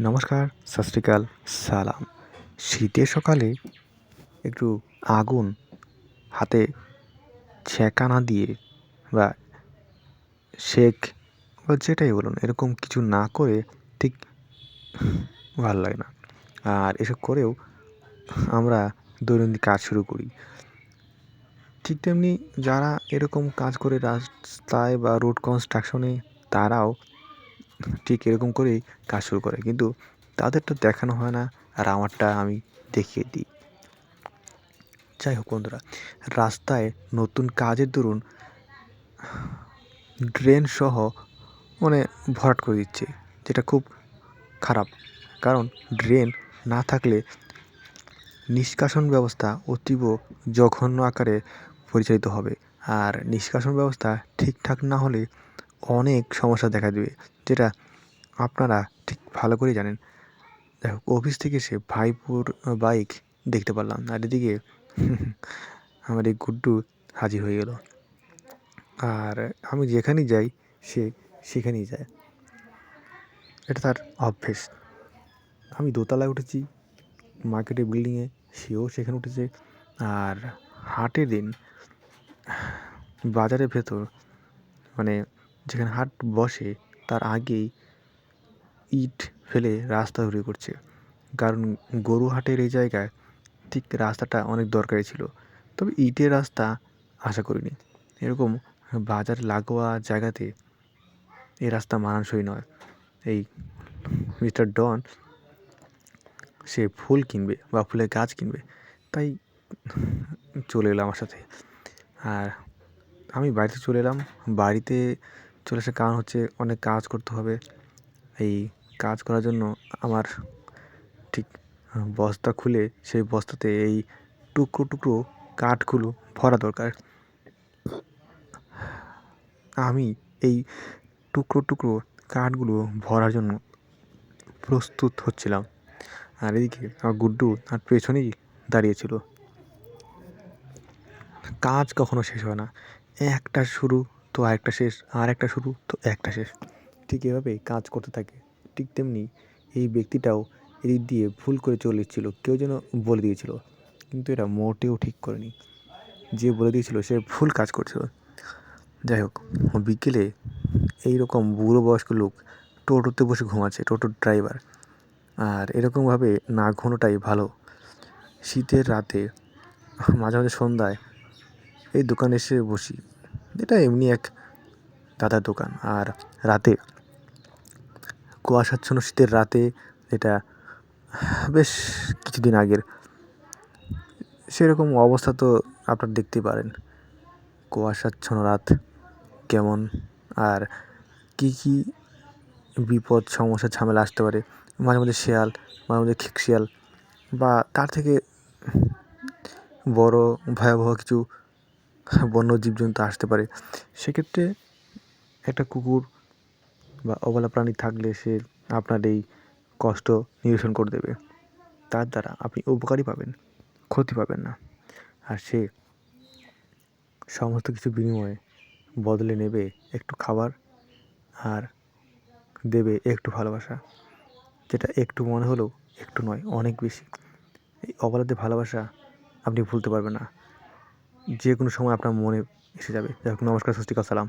নমস্কার সত শ্রীকাল সালাম। শীতের সকালে একটু আগুন হাতে ছ্যাঁকা না দিয়ে বা সেক বা যেটাই বলুন, এরকম কিছু না করে ঠিক ভালো লাগে না। আর এসব করেও আমরা দৈনন্দিন কাজ শুরু করি। ঠিক তেমনি যারা এরকম কাজ করে রাস্তায় বা রোড কনস্ট্রাকশনে তারাও ঠিক এরকম করেই কাজ শুরু করে। কিন্তু তাদেরটা দেখানো হয় না আর আমারটা আমি দেখিয়ে দিই। যাই হোক বন্ধুরা, রাস্তায় নতুন কাজের দরুন ড্রেন সহ মানে ভরাট করে দিচ্ছে, যেটা খুব খারাপ। কারণ ড্রেন না থাকলে নিষ্কাশন ব্যবস্থা অতীব জঘন্য আকারে পরিচালিত হবে। আর নিষ্কাশন ব্যবস্থা ঠিকঠাক না হলে অনেক সমস্যা দেখা দেবে, যেটা আপনারা ঠিক ভালো করেই জানেন। দেখো অফিস থেকে এসে ভাইপুর বাইক দেখতে পারলাম আর এদিকে আমার এই গুড্ডু হাজির হয়ে গেল। আর আমি যেখানেই যাই, সে সেখানেই যায়। এটা তার অভ্যেস। আমি দোতলায় উঠেছি মার্কেটের বিল্ডিংয়ে সেও সেখানে উঠেছে। আর হাটের দিন, বাজারের ভেতর মানে যেখানে হাট বসে, তার আগেই ইট ফেলে রাস্তা তৈরি করছে। কারণ গরু হাটের এই জায়গায় ঠিক রাস্তাটা অনেক দরকারি ছিল। তবে ইটের রাস্তা আশা করিনি। এরকম বাজার লাগোয়া জায়গাতে এই রাস্তা মানানসই নয়। এই মিস্টার ডন, সে ফুল কিনবে বা ফুলের গাছ কিনবে, তাই চলে এলো আমার সাথে। আর আমি বাড়িতে চলে এলাম। বাড়িতে চলে আসার কারণ হচ্ছে অনেক কাজ করতে হবে। এই কাজ করার জন্য আমার ঠিক বস্তা খুলে সেই বস্তাতে এই টুকরো টুকরো কাঠগুলো ভরা দরকার। আমি এই টুকরো টুকরো কাঠগুলো ভরার জন্য প্রস্তুত হচ্ছিলাম। আর এদিকে, আমার গুড্ডু আর পেছনেই দাঁড়িয়েছিল কাজ কখনো শেষ হয় না। একটা শুরু তো আরেকটা শেষ আর একটা শুরু, তো একটা শেষ। ঠিক এভাবেই কাজ করতে থাকে। ঠিক তেমনি এই ব্যক্তিটাও এদিক দিয়ে ভুল করে চলে এসেছিল, কেউ যেন বলে দিয়েছিল, কিন্তু এটা মোটেও ঠিক করেনি। যে বলে দিয়েছিল, সে ভুল কাজ করছিল। যাই হোক, বিকেলে এই রকম বুড়ো বয়স্ক লোক টোটোতে বসে ঘুমাচ্ছে টোটোর ড্রাইভার। আর এরকমভাবে না ঘুমোটাই ভালো। শীতের রাতে মাঝে মাঝে সন্ধ্যায় এই দোকানে এসে বসি। এটা এমনি এক দাদার দোকান। আর রাতে কুয়াশাচ্ছন্ন শীতের রাতে এটা বেশ কিছুদিন আগের। সেরকম অবস্থা তো আপনার দেখতেই পারেন। কুয়াশাচ্ছন্ন রাত কেমন, আর কী কী বিপদ, সমস্যা, ঝামেলা আসতে পারে। মাঝে মাঝে শেয়াল, মাঝে মাঝে খেক শিয়াল বা তার থেকে বড় ভয়াবহ কিছু বন্য জীবজন্তু আসতে পারে। সেক্ষেত্রে একটা কুকুর বা অবলা প্রাণী থাকলে সে আপনার এই কষ্ট নিরসন করে দেবে। তার দ্বারা আপনি উপকারই পাবেন, ক্ষতি পাবেন না। আর সে সমস্ত কিছু বিনিময়ে বদলে নেবে একটু খাবার আর দেবে একটু ভালোবাসা, যেটা একটু মনে হলেও একটু নয়, অনেক বেশি। এই অবলাদের ভালোবাসা আপনি ভুলতে পারবেন না। যে কোনো সময় আপনার মনে এসে যাবে। যাই হোক নমস্কার সস্তিকা সালাম।